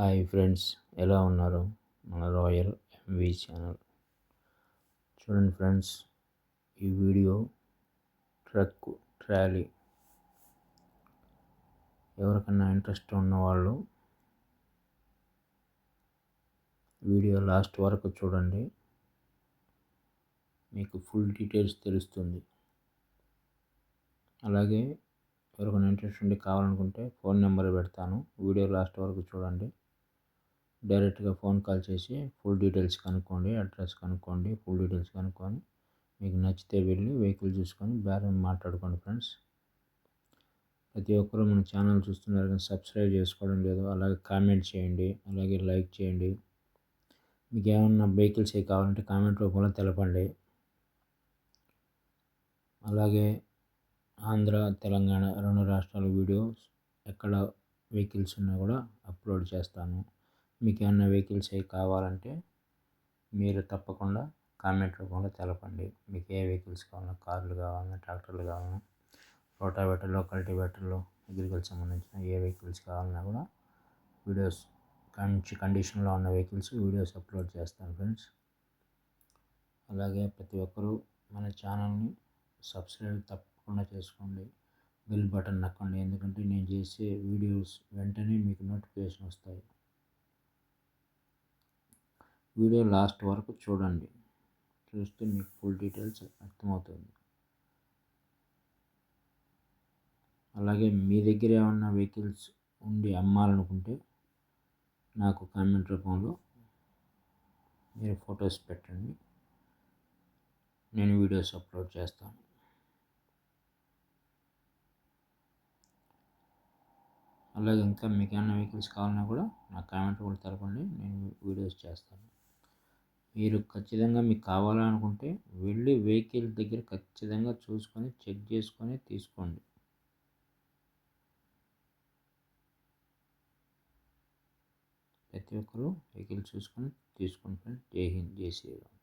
Hi friends ఎలా ఉన్నారు? మన రాయల్ ఎంవి ఛానల్. చూడండి ఫ్రెండ్స్ ఈ వీడియో ట్రక్ ట్రాలీ. ఎవరికన్నా ఇంట్రెస్ట్ ఉన్నవాళ్ళు వీడియో లాస్ట్ వరకు చూడండి. మీకు ఫుల్ డీటెయిల్స్ తెలుస్తుంది. అలాగే ఎవరికైనా ఇంట్రెస్ట్ ఉండి కావాలనుకుంటే ఫోన్ నెంబర్ పెడతాను. వీడియో లాస్ట్ వరకు చూడండి. డైరెక్ట్గా ఫోన్ కాల్ చేసి ఫుల్ డీటెయిల్స్ కనుక్కోండి అడ్రస్ కనుక్కోండి ఫుల్ డీటెయిల్స్ కనుక్కొని మీకు నచ్చితే వెళ్ళి వెహికల్ చూసుకొని బేరం మాట్లాడుకోండి ఫ్రెండ్స్. ప్రతి ఒక్కరూ మన ఛానల్ చూస్తున్నారు కానీ సబ్స్క్రైబ్ చేసుకోవడం లేదు. అలాగే కామెంట్ చేయండి అలాగే లైక్ చేయండి. మీకు ఏమన్నా వెహికల్స్ ఏ కావాలంటే కామెంట్ రూపంలో తెలపండి. అలాగే ఆంధ్ర తెలంగాణ రెండు రాష్ట్రాల వీడియోస్ ఎక్కడ వెహికల్స్ ఉన్నా కూడా అప్లోడ్ చేస్తాను. మీకు ఏమన్నా వెహికల్స్ అవి కావాలంటే మీరు తప్పకుండా కామెంట్ రూపంలో తెలపండి. మీకు ఏ వెహికల్స్ కావాలన్నా కార్లు కావాలన్నా ట్రాక్టర్లు కావాలన్నా రోటావేటర్లో కల్టివేటర్లో అగ్రికల్చర్ సంబంధించిన ఏ వెహికల్స్ కావాలన్నా కూడా వీడియోస్ మంచి కండిషన్లో ఉన్న వెహికల్స్ వీడియోస్ అప్లోడ్ చేస్తాను ఫ్రెండ్స్. అలాగే ప్రతి ఒక్కరూ మన ఛానల్ని సబ్స్క్రైబ్ తప్పకుండా చేసుకోండి. బెల్ బటన్ నొక్కండి. ఎందుకంటే నేను చేసే వీడియోస్ వెంటనే మీకు నోటిఫికేషన్ వస్తాయి. వీడియో లాస్ట్ వరకు చూడండి. చూస్తే మీకు ఫుల్ డీటెయిల్స్ అర్థమవుతుంది. అలాగే మీ దగ్గర ఏమన్నా వెహికల్స్ ఉండి అమ్మాలనుకుంటే నాకు కామెంట్ రూపంలో మీరు ఫొటోస్ పెట్టండి. నేను వీడియోస్ అప్లోడ్ చేస్తాను. అలాగే ఇంకా మీకు ఏమైనా వెహికల్స్ కావాలన్నా కూడా నా కామెంట్ కూడా తెలపండి. నేను వీడియోస్ చేస్తాను. మీరు ఖచ్చితంగా మీకు కావాలనుకుంటే వెళ్ళి వెహికల్ దగ్గర ఖచ్చితంగా చూసుకొని చెక్ చేసుకొని తీసుకోండి. ప్రతి ఒక్కరూ వెహికల్ చూసుకొని తీసుకుంటాను జై హింద్ జై శ్రీరామ్.